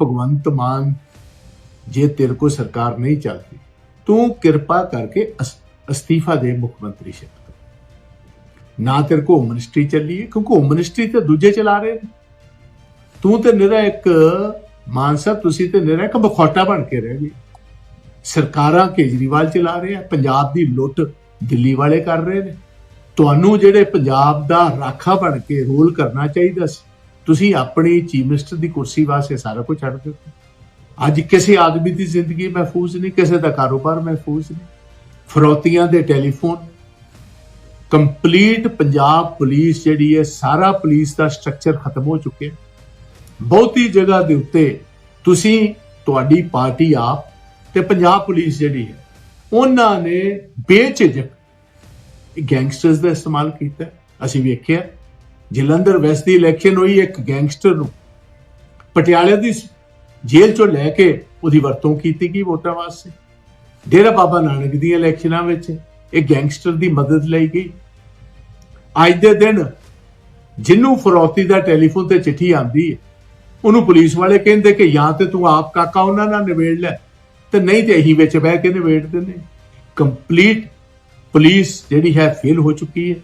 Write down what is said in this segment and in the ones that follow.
ਭਗਵੰਤ ਮਾਨ, ਜੇ ਤੇਰੇ ਕੋ ਸਰਕਾਰ ਨਹੀਂ ਚੱਲਦੀ, ਤੂੰ ਕਿਰਪਾ ਕਰਕੇ ਅਸਤੀਫਾ ਦੇ ਮੁੱਖ ਮੰਤਰੀ ਸ਼ਿਪ ਨਾ ਤੇਰੇ ਕੋ ਮਿਨਿਸਟਰੀ ਚੱਲੀ ਹੈ ਕਿਉਂਕਿ ਹੋਮ ਮਿਨਿਸਟਰੀ ਤੇ ਦੂਜੇ ਚਲਾ ਰਹੇ ਨੇ। ਤੂੰ ਤੇ ਨਿਰਾ ਇੱਕ ਮਾਨ ਸਾਹਿਬ ਤੁਸੀਂ ਤੇ ਨਿਰਾ ਇੱਕ ਬਖੌਟਾ ਬਣ ਕੇ ਰਹਿ ਗਏ। ਸਰਕਾਰਾਂ ਕੇਜਰੀਵਾਲ ਚਲਾ ਰਹੇ ਆ, ਪੰਜਾਬ ਦੀ ਲੁੱਟ ਦਿੱਲੀ ਵਾਲੇ ਕਰ ਰਹੇ ਨੇ। ਤੁਹਾਨੂੰ ਜਿਹੜੇ ਪੰਜਾਬ ਦਾ ਰਾਖਾ ਬਣ ਕੇ ਰੋਲ ਕਰਨਾ ਚਾਹੀਦਾ ਸੀ ਤੁਸੀਂ ਆਪਣੀ ਚੀਫ ਮਿਨਿਸਟਰ ਦੀ ਕੁਰਸੀ ਵਾਸਤੇ ਸਾਰਾ ਕੁਝ ਛੱਡ ਦਿੱਤਾ। ਅੱਜ ਕਿਸੇ ਆਦਮੀ ਦੀ ਜ਼ਿੰਦਗੀ ਮਹਿਫੂਜ਼ ਨਹੀਂ, ਕਿਸੇ ਦਾ ਕਾਰੋਬਾਰ ਮਹਿਫੂਜ਼ ਨਹੀਂ। ਫਰੋਤੀਆਂ ਦੇ ਟੈਲੀਫੋਨ, ਕੰਪਲੀਟ ਪੰਜਾਬ ਪੁਲਿਸ ਜਿਹੜੀ ਹੈ, ਸਾਰਾ ਪੁਲਿਸ ਦਾ ਸਟਰਕਚਰ ਖਤਮ ਹੋ ਚੁੱਕਿਆ। ਬਹੁਤੀ ਜਗ੍ਹਾ ਦੇ ਉੱਤੇ ਤੁਸੀਂ, ਤੁਹਾਡੀ ਪਾਰਟੀ ਆਪ ਤੇ ਪੰਜਾਬ ਪੁਲਿਸ ਜਿਹੜੀ ਹੈ, ਉਹਨਾਂ ਨੇ ਬੇਚਿਜਕ ਗੈਂਗਸਟਰਸ ਦਾ ਇਸਤੇਮਾਲ ਕੀਤਾ। ਅਸੀਂ ਵੇਖਿਆ ਜਲੰਧਰ ਵੈਸਟ ਦੀ ਇਲੈਕਸ਼ਨ ਹੋਈ, ਇੱਕ ਗੈਂਗਸਟਰ ਨੂੰ ਪਟਿਆਲੇ ਦੀ ਜੇਲ੍ਹ ਚੋਂ ਲੈ ਕੇ ਉਹਦੀ ਵਰਤੋਂ ਕੀਤੀ ਗਈ ਵੋਟਾਂ ਵਾਸਤੇ। ਡੇਰਾ ਬਾਬਾ ਨਾਨਕ ਦੀਆਂ ਇਲੈਕਸ਼ਨਾਂ ਵਿੱਚ ਇਹ ਗੈਂਗਸਟਰ ਦੀ ਮਦਦ ਲਈ ਗਈ। ਅੱਜ ਦੇ ਦਿਨ ਜਿੰਨੂੰ ਫਰੋਤੀ ਦਾ ਟੈਲੀਫੋਨ ਤੇ ਚਿੱਠੀ ਆਂਦੀ ਹੈ, ਉਹਨੂੰ ਪੁਲਿਸ ਵਾਲੇ ਕਹਿੰਦੇ ਕਿ ਜਾਂ ਤੇ ਤੂੰ ਆਪ ਕਾਕਾ ਉਹਨਾਂ ਨਾਲ ਨਿਬੇੜ ਲੈ, ਤੇ ਨਹੀਂ ਤੇ ਅਸੀਂ ਵਿੱਚ ਬਹਿ ਕੇ ਨਿਬੇੜ ਦਿੰਦੇ ਕੰਪਲੀਟ ਪੁਲਿਸ ਜਿਹੜੀ ਹੈ ਫੇਲ ਹੋ ਚੁੱਕੀ ਹੈ।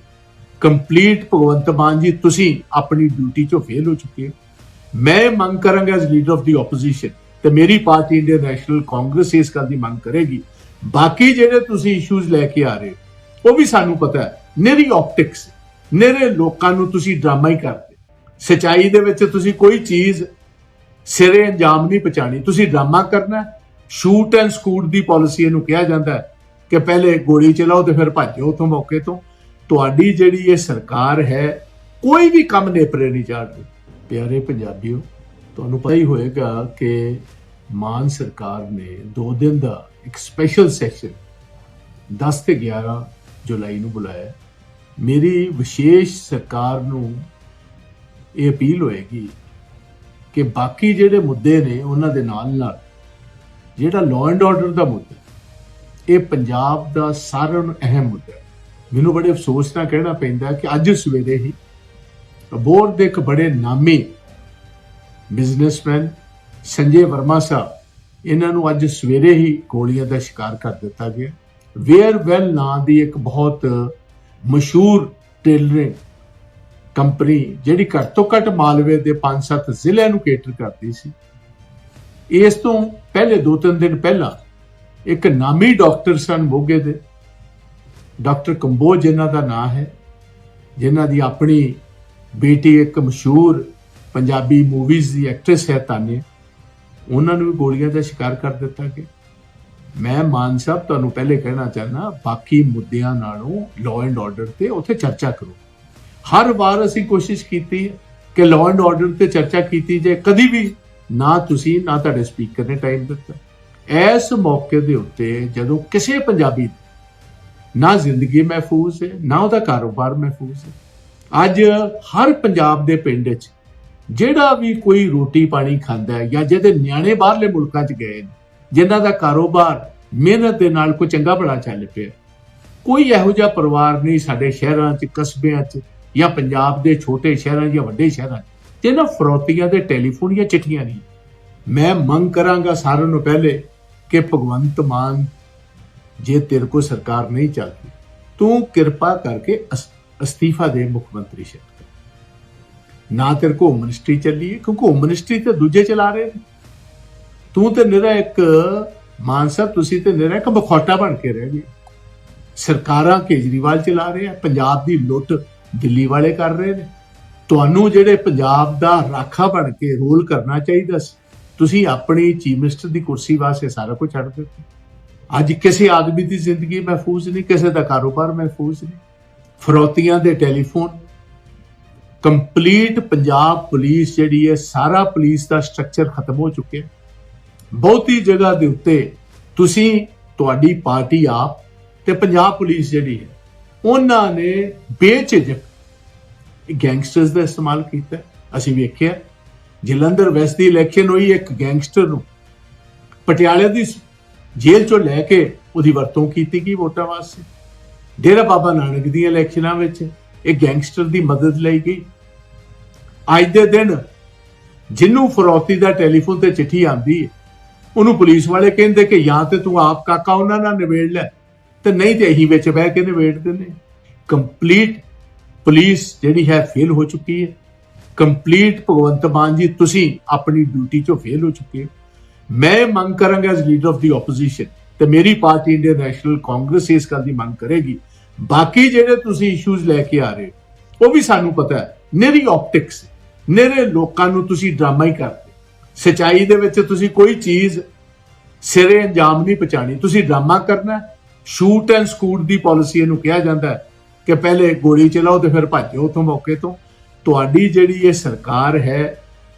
ਕੰਪਲੀਟ ਭਗਵੰਤ ਮਾਨ ਜੀ ਤੁਸੀਂ ਆਪਣੀ ਡਿਊਟੀ ਚੋਂ ਫੇਲ ਹੋ ਚੁੱਕੇ ਹੋ। ਮੈਂ ਮੰਗ ਕਰਾਂਗਾ as leader of the opposition ਤੇ ਮੇਰੀ ਪਾਰਟੀ ਇੰਡੀਅਨ ਨੈਸ਼ਨਲ ਕਾਂਗਰਸ ਇਸ ਗੱਲ ਦੀ ਮੰਗ ਕਰੇਗੀ। ਬਾਕੀ ਜਿਹੜੇ ਤੁਸੀਂ ਇਸ਼ੂਜ਼ ਲੈ ਕੇ ਆ ਰਹੇ ਹੋ, ਉਹ ਵੀ ਸਾਨੂੰ ਪਤਾ ਹੈ। ਨਿਰੀ ਆਪਟਿਕਸ ਨਿਰੇ ਲੋਕਾਂ ਨੂੰ ਤੁਸੀਂ ਡਰਾਮਾ ਹੀ ਕਰਦੇ ਸਚਾਈ ਦੇ ਵਿੱਚ ਤੁਸੀਂ ਕੋਈ ਚੀਜ਼ ਸਿਰੇ ਅੰਜਾਮ ਨਹੀਂ ਪਹੁੰਚਾਣੀ ਤੁਸੀਂ ਡਰਾਮਾ ਕਰਨਾ ਸ਼ੂਟ ਐਂਡ ਸਕੂਟ ਦੀ ਪਾਲਿਸੀ ਇਹਨੂੰ ਕਿਹਾ ਜਾਂਦਾ ਹੈ ਕਿ ਪਹਿਲੇ ਗੋਲੀ ਚਲਾਓ ਤੇ ਫਿਰ ਭੱਜੋ ਉਥੋਂ ਮੌਕੇ ਤੋਂ। ਤੁਹਾਡੀ ਜਿਹੜੀ ਇਹ ਸਰਕਾਰ ਹੈ, ਕੋਈ ਵੀ ਕੰਮ ਨੇਪਰੇ ਨਹੀਂ ਚਾੜਦੀ। ਪਿਆਰੇ ਪੰਜਾਬੀਓ, ਤੁਹਾਨੂੰ ਪਤਾ ਹੀ ਹੋਏਗਾ ਕਿ ਮਾਨ ਸਰਕਾਰ ਨੇ 2 ਦਿਨ ਦਾ ਇੱਕ ਸਪੈਸ਼ਲ ਸੈਸ਼ਨ 10 ਤੇ 11 ਜੁਲਾਈ ਨੂੰ ਬੁਲਾਇਆ। ਮੇਰੀ ਵਿਸ਼ੇਸ਼ ਸਰਕਾਰ ਨੂੰ ਇਹ ਅਪੀਲ ਹੋਏਗੀ ਕਿ ਬਾਕੀ ਜਿਹੜੇ ਮੁੱਦੇ ਨੇ ਉਹਨਾਂ ਦੇ ਨਾਲ ਨਾਲ ਜਿਹੜਾ ਲਾਅ ਐਂਡ ਆਰਡਰ ਦਾ ਮੁੱਦਾ, ਇਹ ਪੰਜਾਬ ਦਾ ਸਾਰਿਆਂ ਨੂੰ ਅਹਿਮ ਮੁੱਦਾ ਮੈਨੂੰ ਬੜੇ ਅਫਸੋਸ ਨਾਲ ਕਹਿਣਾ ਪੈਂਦਾ ਕਿ ਅੱਜ ਸਵੇਰੇ ਹੀ ਬੋਰਡ ਦੇ ਇੱਕ ਬੜੇ ਨਾਮੀ ਬਿਜ਼ਨਸਮੈਨ ਸੰਜੇ ਵਰਮਾ ਸਾਹਿਬ, ਇਹਨਾਂ ਨੂੰ ਅੱਜ ਸਵੇਰੇ ਹੀ ਗੋਲੀਆਂ ਦਾ ਸ਼ਿਕਾਰ ਕਰ ਦਿੱਤਾ ਗਿਆ। ਵੇਅਰ ਵੈਲ ਨਾਂ ਦੀ ਇੱਕ ਬਹੁਤ ਮਸ਼ਹੂਰ ਟੇਲਰਿੰਗ ਕੰਪਨੀ ਜਿਹੜੀ ਘੱਟ ਤੋਂ ਘੱਟ ਮਾਲਵੇ ਦੇ 5-7 ਜ਼ਿਲ੍ਹਿਆਂ ਨੂੰ ਕੇਟਰ ਕਰਦੀ ਸੀ। ਇਸ ਤੋਂ ਪਹਿਲੇ 2-3 ਦਿਨ ਪਹਿਲਾਂ ਇੱਕ ਨਾਮੀ ਡਾਕਟਰ ਸਨ ਮੋਗੇ ਦੇ। ਡਾਕਟਰ ਕੰਬੋਜ, ਜਿਨ੍ਹਾਂ ਦਾ ਨਾਂ ਹੈ, ਜਿਨ੍ਹਾਂ ਦੀ ਆਪਣੀ ਬੇਟੀ ਇੱਕ ਮਸ਼ਹੂਰ ਪੰਜਾਬੀ ਮੂਵੀਜ਼ ਦੀ ਐਕਟ੍ਰੈਸ ਹੈ ਤਾਨੇ, ਉਹਨਾਂ ਨੂੰ ਵੀ ਗੋਲੀਆਂ ਦਾ ਸ਼ਿਕਾਰ ਕਰ ਦਿੱਤਾ ਗਿਆ। ਮੈਂ ਮਾਨ ਸਾਹਿਬ, ਤੁਹਾਨੂੰ ਪਹਿਲੇ ਕਹਿਣਾ ਚਾਹਨਾ ਬਾਕੀ ਮੁੱਦਿਆਂ ਨਾਲੋਂ ਲਾਅ ਐਂਡ ਆਰਡਰ ਤੇ ਉੱਥੇ ਚਰਚਾ ਕਰੋ। ਹਰ ਵਾਰ ਅਸੀਂ ਕੋਸ਼ਿਸ਼ ਕੀਤੀ ਕਿ ਲਾਅ ਐਂਡ ਆਰਡਰ ਤੇ ਚਰਚਾ ਕੀਤੀ ਜੇ ਕਦੀ ਵੀ ਨਾ ਤੁਸੀਂ, ਨਾ ਤੁਹਾਡੇ ਸਪੀਕਰ ਨੇ ਟਾਈਮ ਦਿੱਤਾ। ਇਸ ਮੌਕੇ ਦੇ ਉੱਤੇ ਜਦੋਂ ਕਿਸੇ ਪੰਜਾਬੀ ਨਾ ਜ਼ਿੰਦਗੀ ਮਹਿਫੂਜ਼ ਹੈ, ਨਾ ਉਹਦਾ ਕਾਰੋਬਾਰ ਮਹਿਫੂਜ਼ ਹੈ। ਅੱਜ ਹਰ ਪੰਜਾਬ ਦੇ ਪਿੰਡ 'ਚ ਜਿਹੜਾ ਵੀ ਕੋਈ ਰੋਟੀ ਪਾਣੀ ਖਾਂਦਾ ਹੈ ਜਾਂ ਜਿਹਦੇ ਨਿਆਣੇ ਬਾਹਰਲੇ ਮੁਲਕਾਂ 'ਚ ਗਏ ਨੇ, ਜਿਨ੍ਹਾਂ ਦਾ ਕਾਰੋਬਾਰ ਮਿਹਨਤ ਦੇ ਨਾਲ ਕੋਈ ਚੰਗਾ ਬੜਾ ਚੱਲ ਪਿਆ, ਕੋਈ ਇਹੋ ਜਿਹਾ ਪਰਿਵਾਰ ਨਹੀਂ ਸਾਡੇ ਸ਼ਹਿਰਾਂ 'ਚ, ਕਸਬਿਆਂ 'ਚ ਜਾਂ ਪੰਜਾਬ ਦੇ ਛੋਟੇ ਸ਼ਹਿਰਾਂ ਜਾਂ ਵੱਡੇ ਸ਼ਹਿਰਾਂ 'ਚ ਜਿਹਨਾਂ ਫਰੋਤੀਆਂ ਦੇ ਟੈਲੀਫੋਨ ਜਾਂ ਚਿੱਠੀਆਂ ਨਹੀਂ। ਮੈਂ ਮੰਗ ਕਰਾਂਗਾ ਸਾਰਿਆਂ ਨੂੰ ਪਹਿਲੇ ਕਿ ਭਗਵੰਤ ਮਾਨ ਜੇ ਤੇਰੇ ਕੋ ਸਰਕਾਰ ਨਹੀਂ ਚੱਲਦੀ, ਤੂੰ ਕਿਰਪਾ ਕਰਕੇ ਅਸਤੀਫਾ ਦੇ ਮੁੱਖ ਮੰਤਰੀ ਸ਼ਿਪ ਨਾ ਤੇਰੇ ਕੋ ਮਿਨਿਸਟਰੀ ਚੱਲੀ ਹੈ, ਕਿਉਂਕਿ ਹੋਮ ਮਿਨਿਸਟਰੀ ਤੇ ਦੂਜੇ ਚਲਾ ਰਹੇ ਨੇ। ਤੂੰ ਤੇ ਨਿਰਾ ਇੱਕ ਮਾਨ ਤੁਸੀਂ ਤੇ ਨਿਰਾ ਇੱਕ ਬਖੌਟਾ ਬਣ ਕੇ ਰਹਿ ਗਏ। ਸਰਕਾਰਾਂ ਕੇਜਰੀਵਾਲ ਚਲਾ ਰਹੇ ਆ, ਪੰਜਾਬ ਦੀ ਲੁੱਟ ਦਿੱਲੀ ਵਾਲੇ ਕਰ ਰਹੇ ਨੇ। ਤੁਹਾਨੂੰ ਜਿਹੜੇ ਪੰਜਾਬ ਦਾ ਰਾਖਾ ਬਣ ਕੇ ਰੋਲ ਕਰਨਾ ਚਾਹੀਦਾ ਸੀ, ਤੁਸੀਂ ਆਪਣੀ ਚੀਫ ਮਿਨਿਸਟਰ ਦੀ ਕੁਰਸੀ ਵਾਸਤੇ ਸਾਰਾ ਕੁਝ ਛੱਡ ਦਿੱਤਾ। ਅੱਜ ਕਿਸੇ ਆਦਮੀ ਦੀ ਜ਼ਿੰਦਗੀ ਮਹਿਫੂਜ਼ ਨਹੀਂ, ਕਿਸੇ ਦਾ ਕਾਰੋਬਾਰ ਮਹਿਫੂਜ਼ ਨਹੀਂ। ਫਰੋਤੀਆਂ ਦੇ ਟੈਲੀਫੋਨ, ਕੰਪਲੀਟ ਪੰਜਾਬ ਪੁਲਿਸ ਜਿਹੜੀ ਹੈ, ਸਾਰਾ ਪੁਲਿਸ ਦਾ ਸਟਰਕਚਰ ਖਤਮ ਹੋ ਚੁੱਕਿਆ ਬਹੁਤੀ ਜਗ੍ਹਾ ਦੇ ਉੱਤੇ ਤੁਸੀਂ, ਤੁਹਾਡੀ ਪਾਰਟੀ ਆਪ ਤੇ ਪੰਜਾਬ ਪੁਲਿਸ ਜਿਹੜੀ ਹੈ, ਉਹਨਾਂ ਨੇ ਬੇਝਿਜਕ ਗੈਂਗਸਟਰਸ ਦਾ ਇਸਤੇਮਾਲ ਕੀਤਾ ਅਸੀਂ ਵੇਖਿਆ, ਜਲੰਧਰ ਵੈਸਟ ਦੀ ਇਲੈਕਸ਼ਨ ਹੋਈ, ਇੱਕ ਗੈਂਗਸਟਰ ਨੂੰ ਪਟਿਆਲੇ ਦੀ ਜੇਲ੍ਹ ਚੋਂ ਲੈ ਕੇ ਉਹਦੀ ਵਰਤੋਂ ਕੀਤੀ ਗਈ ਵੋਟਾਂ ਵਾਸਤੇ? ਡੇਰਾ ਬਾਬਾ ਨਾਨਕ ਦੀਆਂ ਇਲੈਕਸ਼ਨਾਂ ਵਿੱਚ ਇਹ ਗੈਂਗਸਟਰ ਦੀ ਮਦਦ ਲਈ ਗਈ। ਅੱਜ ਦੇ ਦਿਨ ਜਿਹਨੂੰ ਫਰੋਤੀ ਦਾ ਟੈਲੀਫੋਨ ਤੇ ਚਿੱਠੀ ਆਂਦੀ ਹੈ ਉਹਨੂੰ ਪੁਲਿਸ ਵਾਲੇ ਕਹਿੰਦੇ ਕਿ ਜਾਂ ਤੇ ਤੂੰ ਆਪ ਕਾਕਾ ਉਹਨਾਂ ਨਾਲ ਨਿਬੇੜ ਲੈ ਤੇ ਨਹੀਂ ਤੇ ਅਸੀਂ ਵਿੱਚ ਬਹਿ ਕੇ ਨਿਬੇੜ ਦਿੰਦੇ। ਕੰਪਲੀਟ ਪੁਲਿਸ ਜਿਹੜੀ ਹੈ ਫੇਲ ਹੋ ਚੁੱਕੀ ਹੈ ਕੰਪਲੀਟ ਭਗਵੰਤ ਮਾਨ ਜੀ, ਤੁਸੀਂ ਆਪਣੀ ਡਿਊਟੀ ਚੋਂ ਫੇਲ ਹੋ ਚੁੱਕੇ ਹੋ। ਮੈਂ ਮੰਗ ਕਰਾਂਗਾ as leader of the opposition ਤੇ ਮੇਰੀ ਪਾਰਟੀ ਇੰਡੀਅਨ ਨੈਸ਼ਨਲ ਕਾਂਗਰਸ ਇਸ ਗੱਲ ਦੀ ਮੰਗ ਕਰੇਗੀ। ਬਾਕੀ ਜਿਹੜੇ ਤੁਸੀਂ ਇਸ਼ੂਜ਼ ਲੈ ਕੇ ਆ ਰਹੇ ਹੋ, ਉਹ ਵੀ ਸਾਨੂੰ ਪਤਾ ਹੈ। ਨਿਰੀ ਆਪਟਿਕਸ ਨਿਰੇ ਲੋਕਾਂ ਨੂੰ ਤੁਸੀਂ ਡਰਾਮਾ ਹੀ ਕਰਦੇ ਸਚਾਈ ਦੇ ਵਿੱਚ ਤੁਸੀਂ ਕੋਈ ਚੀਜ਼ ਸਿਰੇ ਅੰਜਾਮ ਨਹੀਂ ਪਹੁੰਚਾਣੀ ਤੁਸੀਂ ਡਰਾਮਾ ਕਰਨਾ ਸ਼ੂਟ ਐਂਡ ਸਕੂਟ ਦੀ ਪਾਲਿਸੀ ਇਹਨੂੰ ਕਿਹਾ ਜਾਂਦਾ ਹੈ ਕਿ ਪਹਿਲੇ ਗੋਲੀ ਚਲਾਓ ਤੇ ਫਿਰ ਭੱਜੋ ਉਥੋਂ ਮੌਕੇ ਤੋਂ। ਤੁਹਾਡੀ ਜਿਹੜੀ ਇਹ ਸਰਕਾਰ ਹੈ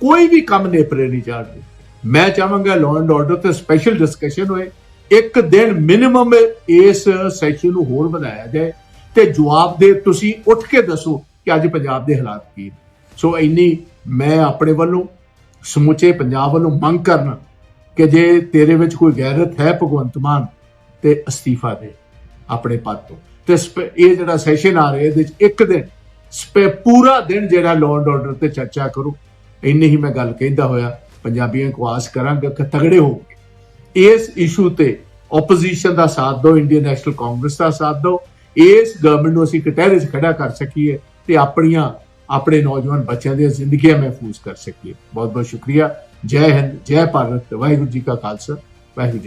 ਕੋਈ ਵੀ ਕੰਮ ਨੇਪਰੇ ਨਹੀਂ ਚਾੜਦੀ ਮੈਂ ਚਾਹਾਂਗਾ ਲਾਅ ਐਂਡ ਆਰਡਰ ਤੇ ਸਪੈਸ਼ਲ ਡਿਸਕਸ਼ਨ ਹੋਏ। ਇੱਕ ਦਿਨ ਮਿਨੀਮਮ ਇਸ ਸੈਸ਼ਨ ਨੂੰ ਹੋਰ ਵਧਾਇਆ ਜਾਏ ਤੇ ਜਵਾਬ ਦੇ ਤੁਸੀਂ ਉੱਠ ਕੇ ਦੱਸੋ ਕਿ ਅੱਜ ਪੰਜਾਬ ਦੇ ਹਾਲਾਤ ਕੀ ਨੇ। ਸੋ ਇੰਨੀ ਮੈਂ ਆਪਣੇ ਵੱਲੋਂ, ਸਮੁੱਚੇ ਪੰਜਾਬ ਵੱਲੋਂ ਮੰਗ ਕਰਨਾ ਕਿ ਜੇ ਤੇਰੇ ਵਿੱਚ ਕੋਈ ਗੈਰਤ ਹੈ ਭਗਵੰਤ ਮਾਨ ਤੇ ਅਸਤੀਫਾ ਦੇ ਆਪਣੇ ਪਦ ਤੋਂ। ਤੇ ਸਪ- ਇਹ ਜਿਹੜਾ ਸੈਸ਼ਨ ਆ ਰਿਹਾ, ਇਹਦੇ ਵਿੱਚ ਇੱਕ ਦਿਨ ਸਪੈ ਪੂਰਾ ਦਿਨ ਜਿਹੜਾ ਲਾਅ ਐਂਡ ਆਰਡਰ ਤੇ ਚਰਚਾ ਕਰੋ। ਇੰਨੀ ਹੀ ਮੈਂ ਗੱਲ ਕਹਿੰਦਾ ਹੋਇਆ। ਪੰਜਾਬੀਆਂ ਨੂੰ ਆਸ ਕਰਾਂਗਾ ਕਿ ਤਗੜੇ ਹੋ ਇਸ ਇਸ਼ੂ ਤੇ ਆਪੋਜੀਸ਼ਨ ਦਾ ਸਾਥ ਦਿਓ ਇੰਡੀਅਨ ਨੈਸ਼ਨਲ ਕਾਂਗਰਸ ਦਾ ਸਾਥ ਦਿਓ। ਇਸ ਗਵਰਨਮੈਂਟ ਨੂੰ ਅਸੀਂ ਕਟਹਿਰੇ 'ਚ ਖੜਾ ਕਰ ਸਕੀਏ ਤੇ ਆਪਣੀਆਂ, ਆਪਣੇ ਨੌਜਵਾਨ ਬੱਚਿਆਂ ਦੀਆਂ ਜ਼ਿੰਦਗੀਆਂ ਮਹਿਫੂਜ਼ ਕਰ ਸਕੀਏ। ਬਹੁਤ ਬਹੁਤ ਸ਼ੁਕਰੀਆ। ਜੈ ਹਿੰਦ, ਜੈ ਭਾਰਤ, ਵਾਹਿਗੁਰੂ ਜੀ ਕਾ ਖਾਲਸਾ, ਵਾਹਿਗੁਰੂ ਜੀ